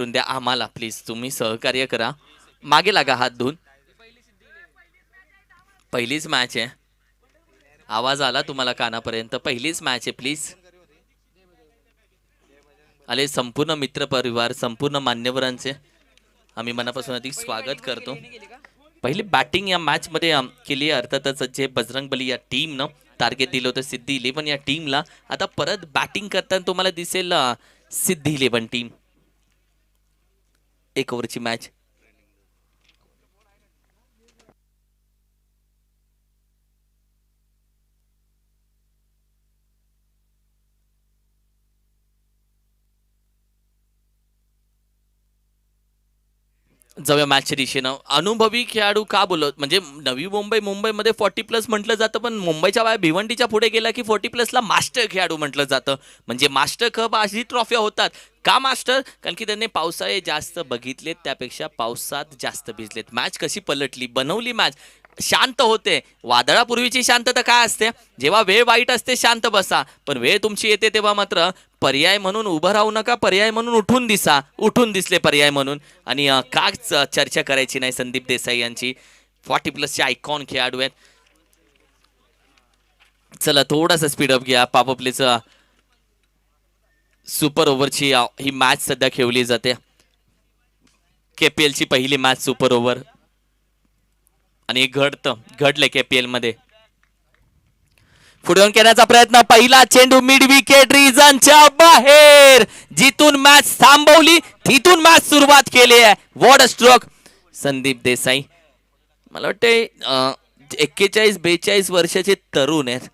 करून द्या आम्हाला. प्लीज तुम्ही सहकार्य करा. मागे लागा हात धुवून. पहिलीच मॅच आहे. आवाज आला तुम्हाला कानापर्यंत. पहिलीच मॅच आहे प्लीज आले संपूर्ण मित्र परिवार संपूर्ण मान्यवरांचे आम्ही मनापासून अधिक स्वागत करतो. पहिली बॅटिंग या मॅच मध्ये केली अर्थातच जे बजरंग बली या टीमनं टार्गेट दिलं होतं सिद्धी इलेव्हन या टीमला आता परत बॅटिंग करताना तुम्हाला दिसेल सिद्धी इलेव्हन टीम एक ओव्हरची मॅच. जाऊया मॅचच्या दिशेनं. अनुभवी खेळाडू का बोलत म्हणजे नवी मुंबई मुंबईमध्ये फॉर्टी प्लस म्हटलं जातं पण मुंबईच्या बाहेर भिवंडीच्या पुढे गेला की फोर्टी प्लसला मास्टर खेळाडू म्हटलं जातं. म्हणजे मास्टर कप अशी ट्रॉफ्या होतात. का मास्टर? कारण की त्यांनी पावसाळे जास्त बघितलेत त्यापेक्षा पावसात जास्त भिजलेत. मॅच कशी पलटली? बनवली मॅच. शांत होते. वादळापूर्वीची शांतता काय असते? जेव्हा वेळ वाईट असते शांत बसा. पण वेळ तुमची येते तेव्हा मात्र पर्याय म्हणून उभं राहू नका पर्याय म्हणून उठून दिसा. उठून दिसले पर्याय म्हणून. आणि काच का चर्चा करायची नाही संदीप देसाई यांची. फॉर्टी प्लसचे आयकॉन खेळाडू आहेत. चला थोडासा स्पीडअप घ्या. पापपलेचं सुपर ओव्हरची ही मॅच सध्या खेळली जाते. केपीएलची पहिली मॅच सुपर ओव्हर आणि घडतं घडले केपीएलमध्ये. पुढे येण्याचा प्रयत्न. पहिला चेंडू मिड विकेट रिजनच्या बाहेर. जिथून मॅच थांबवली तिथून मॅच सुरुवात केली आहे. वॉड स्ट्रोक संदीप देसाई. मला वाटते एक्केचाळीस बेचाळीस वर्षाचे तरुण आहेत.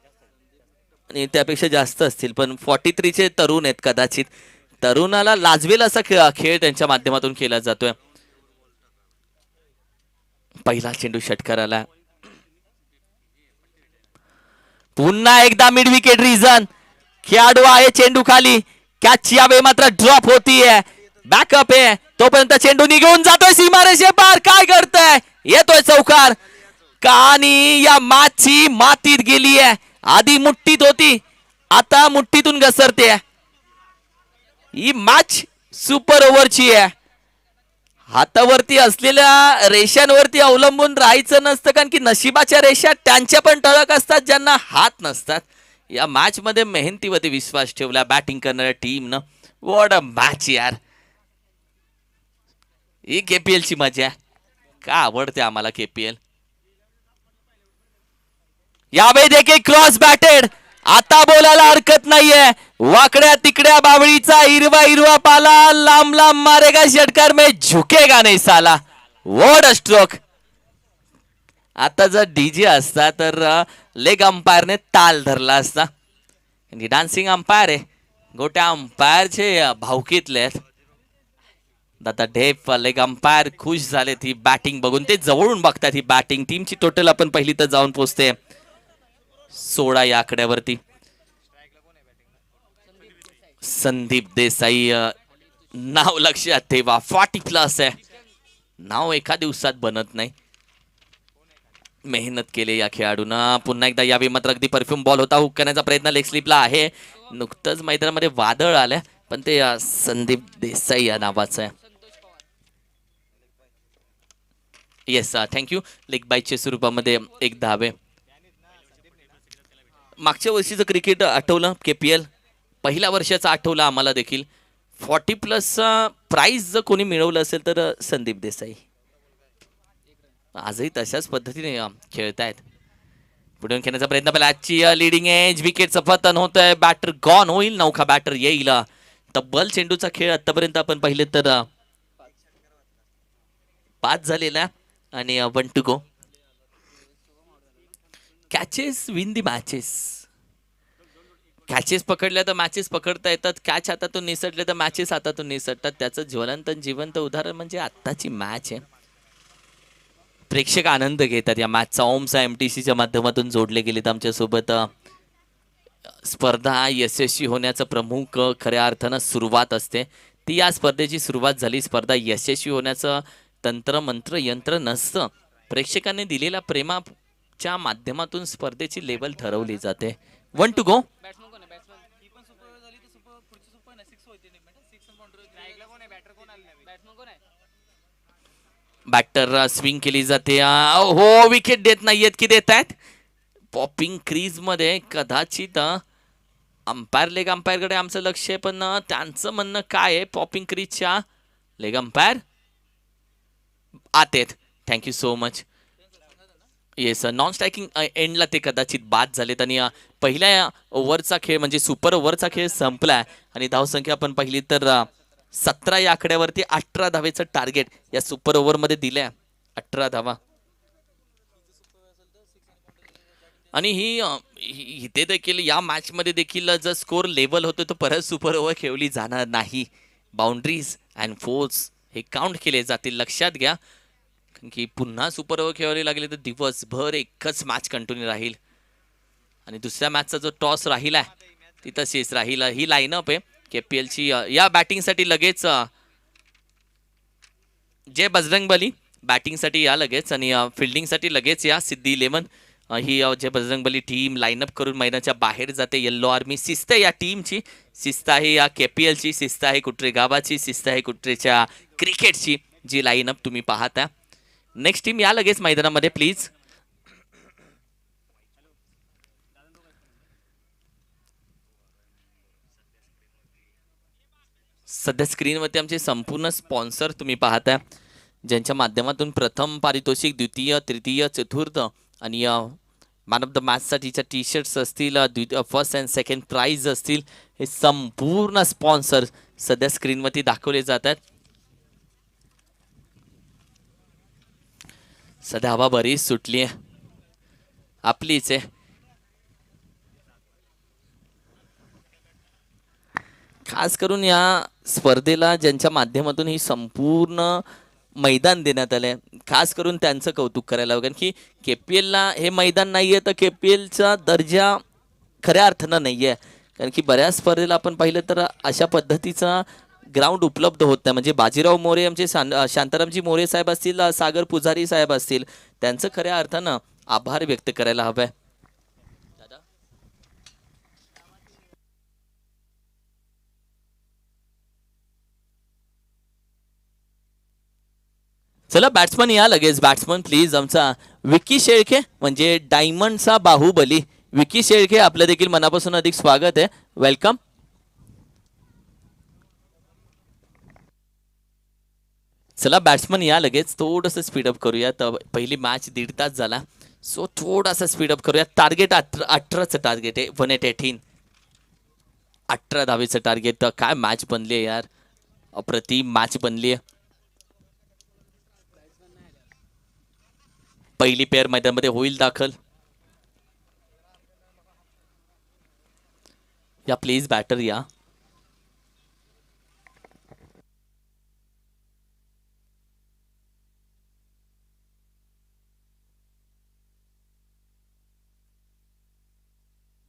आणि त्यापेक्षा जास्त असतील पण फॉर्टी थ्रीचे तरुण आहेत कदाचित. तरुणाला लाजवेल असा खेळ खेळ त्यांच्या माध्यमातून केला जातोय. पहिला चेंडू षटकाराला पुन्हा एकदा मिड विकेट रिझन खेळाडू आहे चेंडू खाली. कॅच यावे मात्र ड्रॉप होतीये. बॅकअप आहे. तोपर्यंत चेंडू निघून जातोय सीमारेषे पार. काय करतय येतोय चौकार. आणि या माची मातीत गेली आहे आधी मुठ्ठीत होती. आता मुठ्ठीतून घसरते ही मॅच सुपर ओव्हरची आहे. हातावरती असलेल्या रेषांवरती अवलंबून राहायचं नसतं कारण की नशिबाच्या रेषा त्यांच्या पण टळक असतात ज्यांना हात नसतात. या मॅचमध्ये मेहनतीमध्ये मेहनतीवरती विश्वास ठेवला बॅटिंग करणाऱ्या टीमनं वॉट अ मॅच यार. ही केपीएल ची मजा का आवडते आम्हाला केपीएल यावेळी देखील क्रॉस बॅटेड आता बोलायला हरकत नाहीये. वाकड्या तिकड्या बावळीचा हिरवा हिरवा पाला लांब लांब मारेगा षटकार में झुकेगा नाही साला. वड स्ट्रोक आता जर डीजे असता तर लेग अंपायरने ताल धरला असता. डान्सिंग अंपायर आहे. गोट्या अंपायरचे भावकीतले आहेत. दादा ढेप लेग अंपायर खुश झालेत ही बॅटिंग बघून. ते जवळून बघतात ही बॅटिंग टीमची टोटल आपण पहिली तर जाऊन पोचते. सोळा या आकड्यावरती. संदीप देसाई नाव लक्षात ठेवा. फॉर्टी प्लस आहे. नाव एका दिवसात बनत नाही. मेहनत केली या खेळाडूनं. पुन्हा एकदा यावेळी मात्र अगदी परफ्यूम बॉल होता. हुक करण्याचा प्रयत्न लेग स्लिपला आहे. नुकतंच मैदानामध्ये वादळ आलं. पण ते संदीप देसाई या नावाचं आहे. येस थँक्यू लेग बाईच्या स्वरूपामध्ये एक धावे. मागच्या वर्षीचं क्रिकेट आठवलं के पी एल पहिल्या वर्षाचं आठवलं आम्हाला देखील. फॉर्टी प्लसचा प्राईज जर कोणी मिळवलं असेल तर संदीप देसाई. आजही तशाच पद्धतीने खेळतायत. पुढे खेळण्याचा प्रयत्न पहिला आजची लिडिंग एज विकेटचं पतन होत आहे बॅटर गॉन होईल. नौखा बॅटर येईल. तब्बल चेंडूचा खेळ आतापर्यंत आपण पाहिले तर पाच झालेला. आणि one two go catches win the matches catches पकडल्या तर मॅचेस पकडता येतात. कॅच हातातून निसटले तर मॅचेस हातातून निसटतात. त्याचं ज्वलंत जिवंत उदाहरण म्हणजे आत्ताची मॅच आहे. प्रेक्षक आनंद घेतात. या मॅचचा ओमचा एम टी सीच्या माध्यमातून जोडले गेलेत आमच्यासोबत. स्पर्धा यशस्वी होण्याचं प्रमुख खऱ्या अर्थानं सुरुवात असते. ती या स्पर्धेची सुरुवात झाली. स्पर्धा यशस्वी होण्याचं तंत्र मंत्र यंत्र नसतं. प्रेक्षकांनी दिलेल्या प्रेमाच्या माध्यमातून स्पर्धेची लेवल ठरवली जाते. वन टू गो बॅट्समन कोण आहे? बॅट्समन पण सुपर झाली तर सुपर पुढची सुपर ना सिक्स होती नाही सिक्स बाउंड्री कोण आहे? बॅटर स्विंग केली जाते. अ, हो विकेट देत नाहीयेत की देत आहेत? पॉपिंग क्रीजमध्ये कदाचित अंपायर लेग अंपायरकडे आमचं लक्ष आहे पण अ, त्यांचं म्हणणं काय आहे? पॉपिंग क्रीजच्या लेग अंपायर आत आहेत thank you so much yes non striking एंडला ते कदाचित बाद झालेत आणि पहिल्या ओव्हरचा खेळ म्हणजे सुपर ओव्हरचा खेळ संपलाय आणि धावसंख्या आपण पाहिली तर सतरा या आकड्यावरती अठरा धावेचं टार्गेट या सुपर ओव्हरमध्ये दिलंय. अठरा धावा. आणि ही इथे देखील या मॅचमध्ये देखील जर स्कोर लेवल होतो तर परत सुपर ओव्हर खेळली जाणार नाही. बाउंड्रीज अँड फोर्स हे काउंट केले जातील. लक्षात घ्या. कारण की पुन्हा सुपर ओव्हर खेळावे लागले तर दिवसभर एकच मॅच कंटिन्यू राहील. आणि दुसऱ्या मॅचचा जो टॉस राहिला आहे ती तशीच राहील. ही लाईनअप आहे. के पी एलची या बॅटिंगसाठी लगेच जे जय बजरंग बली बॅटिंगसाठी या लगेच आणि फिल्डिंगसाठी लगेच या सिद्धी इलेव्हन. ही J Jai Bajrang Bali team lineup करून मैदानाच्या बाहेर जाते. येल्लो आर्मी शिस्त आहे या टीमची शिस्त आहे या के पी एलची शिस्त आहे कुट्रे गावाची शिस्त आहे कुट्रेच्या क्रिकेटची जी लाईनअप तुम्ही पाहता नेक्स्ट टीम या लगेच मैदानामध्ये प्लीज सध्या स्क्रीनवरती आमचे संपूर्ण स्पॉन्सर तुम्ही पाहताय ज्यांच्या माध्यमातून प्रथम पारितोषिक द्वितीय तृतीय चतुर्थ आणि मॅन ऑफ द मॅचसाठीच्या टी शर्ट्स असतील द्वितीय फर्स्ट अँड सेकंड प्राईज असतील हे संपूर्ण स्पॉन्सर सध्या स्क्रीनवरती दाखवले जात आहेत. सध्या हवा बरीच सुटली आहे. आपलीच आहे. खास करून या स्पर्धेला ज्यांच्या माध्यमातून ही संपूर्ण मैदान देण्यात आलं आहे खास करून त्यांचं कौतुक करायला हवं. कारण की के पी एलला हे मैदान नाही आहे तर के पी एलचा दर्जा खऱ्या अर्थानं नाही आहे कारण की बऱ्याच स्पर्धेला आपण पाहिलं तर अशा पद्धतीचा ग्राउंड उपलब्ध होत नाही. म्हणजे बाजीराव मोरे आमचे शांतारामजी मोरे साहेब असतील सागर पुजारी साहेब असतील त्यांचं खऱ्या अर्थानं आभार व्यक्त करायला हवं आहे चला बॅट्समन या लगेच. बॅट्समन प्लीज आमचा विकी शेळके म्हणजे डायमंडचा बाहुबली. विकी शेळके आपलं देखील मनापासून अधिक स्वागत आहे. वेलकम चला बॅट्समन या लगेच. थोडंसं स्पीडअप करूया. तर पहिली मॅच दीड तास झाला. सो थोडासा स्पीडअप करूया. टार्गेट अठरा अठराचं टार्गेट आहे. वन एट एटीन अठरा दहावीचं टार्गेट तर काय मॅच बनली आहे यार? अप्रतिम मॅच बनली आहे. पहिली पेअर मैदानामध्ये होईल दाखल. या प्लीज बॅटर या.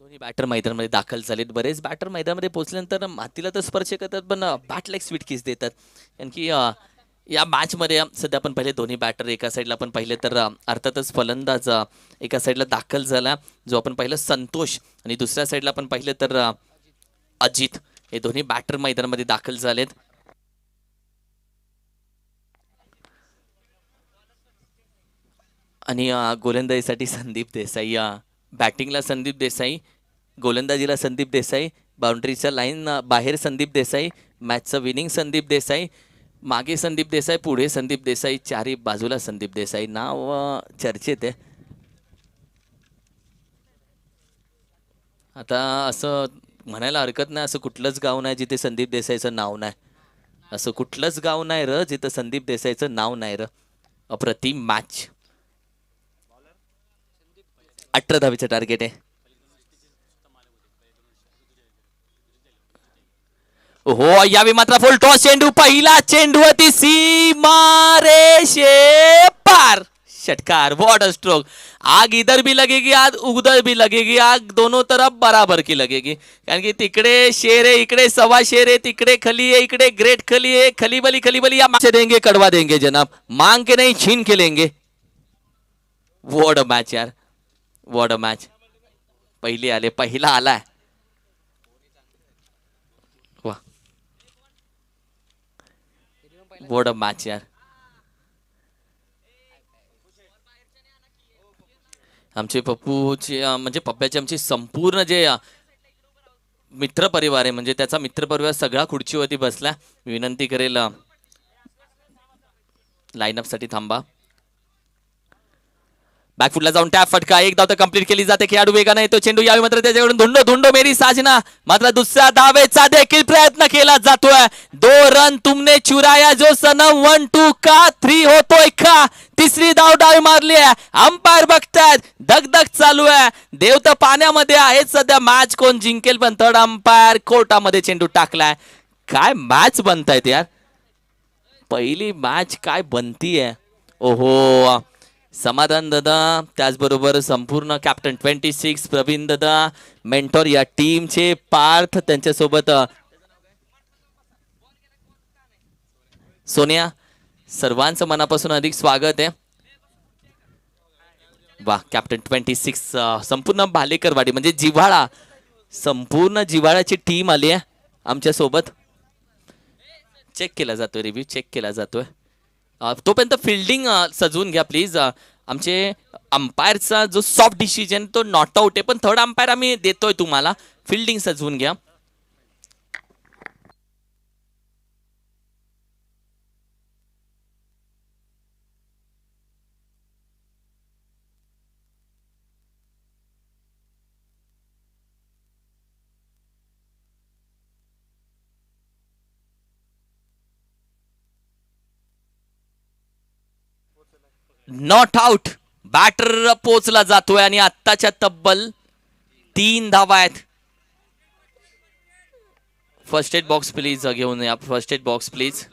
दोन्ही बॅटर मैदानामध्ये दाखल झालेत. बरेच बॅटर मैदानामध्ये पोहोचल्यानंतर मातीला तर स्पर्श करतात पण बॅटला एक स्वीट किस देतात. कारण की या मॅचमध्ये सध्या आपण पहिले दोन्ही बॅटर एका साईडला आपण पाहिले तर अर्थातच फलंदाज एका साईडला दाखल झाला जो आपण पाहिलं संतोष आणि दुसऱ्या साईडला आपण पाहिलं तर अजित. हे दोन्ही बॅटर मैदानामध्ये दाखल झालेत. आणि गोलंदाजीसाठी संदीप देसाई बॅटिंगला संदीप देसाई. गोलंदाजीला संदीप देसाई बाउंड्रीच्या लाईन बाहेर संदीप देसाई मॅचचं विनिंग संदीप देसाई मागे संदीप देसाई पुढे संदीप देसाई चारी बाजूला संदीप देसाई. नाव चर्चेत आहे. आता असं म्हणायला हरकत नाही असं कुठलंच गाव नाही जिथे संदीप देसाईचं नाव नाही. असं कुठलंच गाव नाही र जिथं संदीप देसाईचं नाव नाही र. अप्रतिम मॅच अठरा धावीचं टार्गेट आहे. हो यावेळी मात्र फुल टॉस चेंडू, पहिला चेंडू ती सीमा रेषे पार. षटकार वॉट स्ट्रोक. आग इधर भी लगेगी, आग उधर भी लगेगी, आग दोनों तरफ़ बराबर की लगेगी. कारण की तिकडे शेर है, इकडे सवा शेर है, तिकडे खली है, इकडे ग्रेट खली है, खली बली खली बली, या मैच देंगे, कड़वा देंगे जनाब. मांग के नहीं, छीन के लेंगे. अ मॅच यार अ मॅच. पहिली आले, पहिला आलाय what a अ मॅच यार आमचे पप्पूचे म्हणजे पप्प्याचे आमचे संपूर्ण जे मित्रपरिवार मित्र परिवार आहे म्हणजे त्याचा मित्र परिवार सगळा खुर्चीवरती बसला. विनंती करेल लाईनअपसाठी थांबा. बॅकफुटला जाऊन टॅप फटका. एक धाव तर कंप्लीट केली जाते खेळाडू. वेगाने येतो चेंडू. यावी मात्र त्याच्याकडून धुंडो धुंडो मेरी साजना. मात्र दुसऱ्या धावेचा देखील प्रयत्न केला जातोय. दो रन तुमने चुराया जो सनम. वन टू का? थ्री होतोय का? तिसरी धाव डावी मारली आहे. अंपायर बघतायत. धगधग चालू आहे. देव तर पाण्यामध्ये आहेत सध्या मॅच कोण जिंकेल पण थर्ड अंपायर कोर्टामध्ये चेंडू टाकलाय. काय मॅच बनतायत यार. पहिली मॅच काय बनतीये. ओहो. समाधान दादा त्याचबरोबर संपूर्ण कॅप्टन ट्वेंटी सिक्स प्रवीण दादा मेंटॉर या टीमचे पार्थ त्यांच्यासोबत सोनिया सर्वांचं मनापासून अधिक स्वागत आहे. वा कॅप्टन ट्वेंटी सिक्स संपूर्ण भालेकरवाडी म्हणजे जिव्हाळा संपूर्ण जिव्हाळ्याची टीम आली आहे आमच्यासोबत. चेक केला जातोय रिव्ह्यू चेक केला जातोय. तोपर्यंत फिल्डिंग सजवून घ्या प्लीज आमचे अंपायरचा जो सॉफ्ट डिसिजन तो नॉट आउट आहे. पण थर्ड अंपायर आम्ही देतोय तुम्हाला. फिल्डिंग सजवून घ्या. नॉट आउट बॅटर पोचला जातोय आणि आत्ताच्या तब्बल तीन धावा आहेत. फर्स्ट एड बॉक्स प्लीज घेऊन या. फर्स्ट एड बॉक्स प्लीज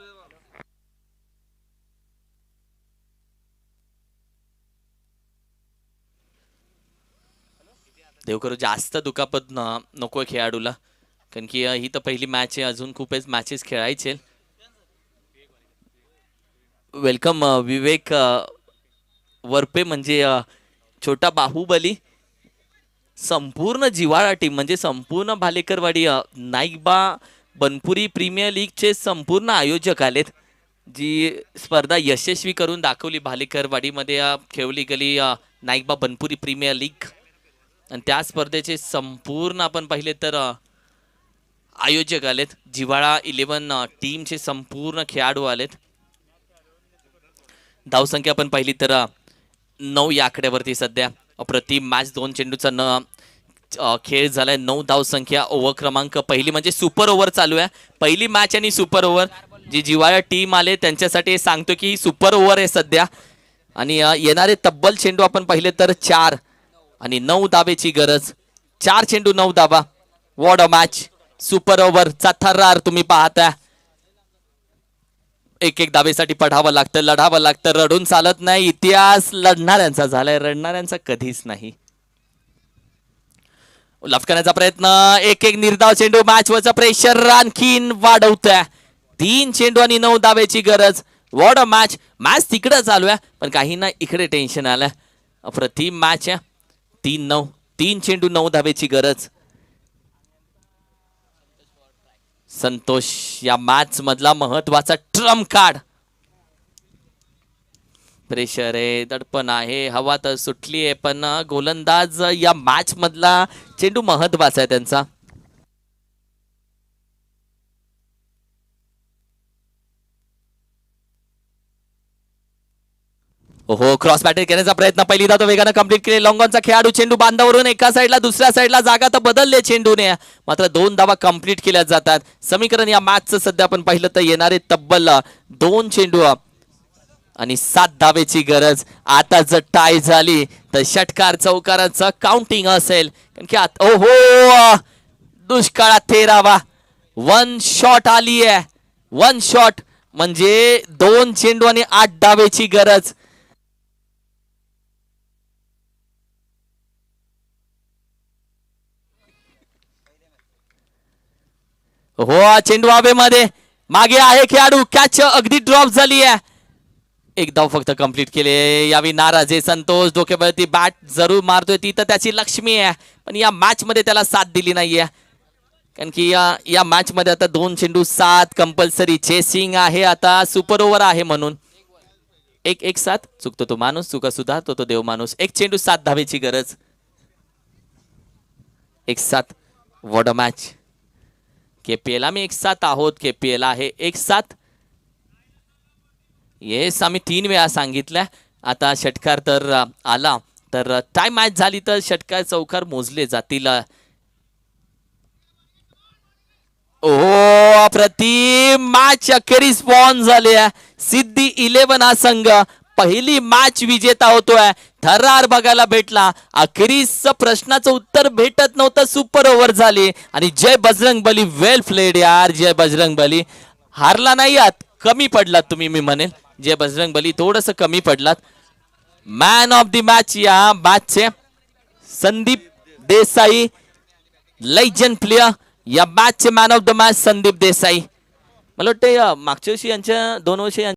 देव करू जास्त दुखापत नको नको खेळाडूला. कारण की ही तर पहिली मॅच आहे. अजून खूपच मॅचेस खेळायचे. वेलकम विवेक वरपे म्हणजे छोटा बाहुबली संपूर्ण जिवाळा टीम म्हणजे संपूर्ण भालेकरवाडी नाईकबा बनपुरी प्रीमियर लीगचे संपूर्ण आयोजक आलेत जी स्पर्धा यशस्वी करून दाखवली भालेकरवाडीमध्ये खेळली गेली नाईकबा बनपुरी प्रीमियर लीग. आणि त्या स्पर्धेचे संपूर्ण आपण पाहिले तर आयोजक आलेत जिव्हाळा इलेवन टीमचे संपूर्ण खेळाडू आलेत. धावसंख्या आपण पाहिली तर नऊ या आकड्यावरती सध्या. प्रति मॅच दोन चेंडूचा न खेळ झालाय. नऊ धावसंख्या ओव्हर क्रमांक पहिली म्हणजे सुपर ओव्हर चालू आहे. पहिली मॅच आणि सुपर ओव्हर जी जिवाळ्या टीम आले त्यांच्यासाठी सांगतो की ही सुपर ओव्हर आहे सध्या. आणि येणारे तब्बल चेंडू आपण पाहिले तर चार. आणि नऊ दाबेची गरज. चार चेंडू नऊ दाबा वॉट अ मॅच सुपर ओव्हरचा थर्रार तुम्ही पाहताय. एक एक दाबेसाठी पढावं लागतं लढावं लागतं रडून चालत नाही. इतिहास लढणाऱ्यांचा झालाय रडणाऱ्यांचा कधीच नाही. लफकण्याचा प्रयत्न. एक एक निर्धाव चेंडू मॅच वरचा प्रेशर आणखीन वाढवत तीन चेंडू आणि नऊ दाब्याची गरज. वॉड अ मॅच मॅच तिकडं चालू आहे पण काहींना इकडे टेन्शन आलं अप्रतिम मॅच आहे. तीन नऊ तीन चेंडू नऊ धावेची गरज. संतोष या मॅच मधला महत्त्वाचा ट्रम कार्ड प्रेशर आहे दडपण आहे हवा तर सुटली आहे पण गोलंदाज या मॅच मधला चेंडू महत्त्वाचा आहे त्यांचा. हो क्रॉस बॅटर करण्याचा प्रयत्न. पहिली धाव तो वेगानं कंप्लीट केले. लॉंगॉनचा खेळाडू चेंडू बांधावरून एका साईडला दुसऱ्या साईडला जागा तर बदलले चेंडूने. मात्र दोन धावा कंप्लीट केल्या जातात. समीकरण या मॅचचं सध्या आपण पाहिलं तर येणारे तब्बल दोन चेंडू आणि सात धावेची गरज. आता जर टाय झाली तर षटकार चौकाराचं काउंटिंग असेल. कारण की आता ओहो दुष्काळात तेरावा. वन शॉट आली आहे वन शॉट म्हणजे दोन चेंडू आणि आठ धावेची गरज. हो चेंडू हवेमध्ये मागे आहे खेळाडू. कॅच अगदी ड्रॉप झाली आहे. एक धाव फक्त कंप्लीट केले. यावी नाराज आहे संतोष. डोक्यावरती बॅट जरूर मारतोय. ती तर त्याची लक्ष्मी आहे. पण या मॅच मध्ये त्याला साथ दिली नाहीये. कारण की या या मॅच मध्ये आता दोन चेंडू सात कंपल्सरी चेसिंग आहे आता. सुपर ओव्हर आहे म्हणून. एक एक सात. चुकतो तो माणूस. चुका सुधारतो तो तो देव माणूस. एक चेंडू सात धावेची गरज. एक सात. वॉट अ मॅच केपीएल आम्ही एक सात आहोत के पेला आहे एक सात. येस आम्ही तीन वेळा सांगितलं आता षटकार तर आला. तर टाय मॅच झाली तर षटकार चौकार मोजले जातील. ओ प्रतिम मॅच अखेरीस स्पॉन झाले आहे. सिद्धी इलेव्हन हा संघ. पहिली मॅच विजेता होतोय. थरार बघायला भेटला. अखेरीस प्रश्नाचं उत्तर भेटत नव्हतं. सुपर ओव्हर झाली. आणि जय बजरंग बली वेल फ्लेड यार जय बजरंग बली. हारला नाही आत. कमी पडलात तुम्ही मी म्हणेल जय बजरंग बली थोडस कमी पडलात. मॅन ऑफ द मॅच या मॅचचे संदीप देसाई लैजन प्लेयर या मॅचचे man of the match Sandeep Desai. मला वाटतं मागच्या वर्षी यांच्या दोन वर्षी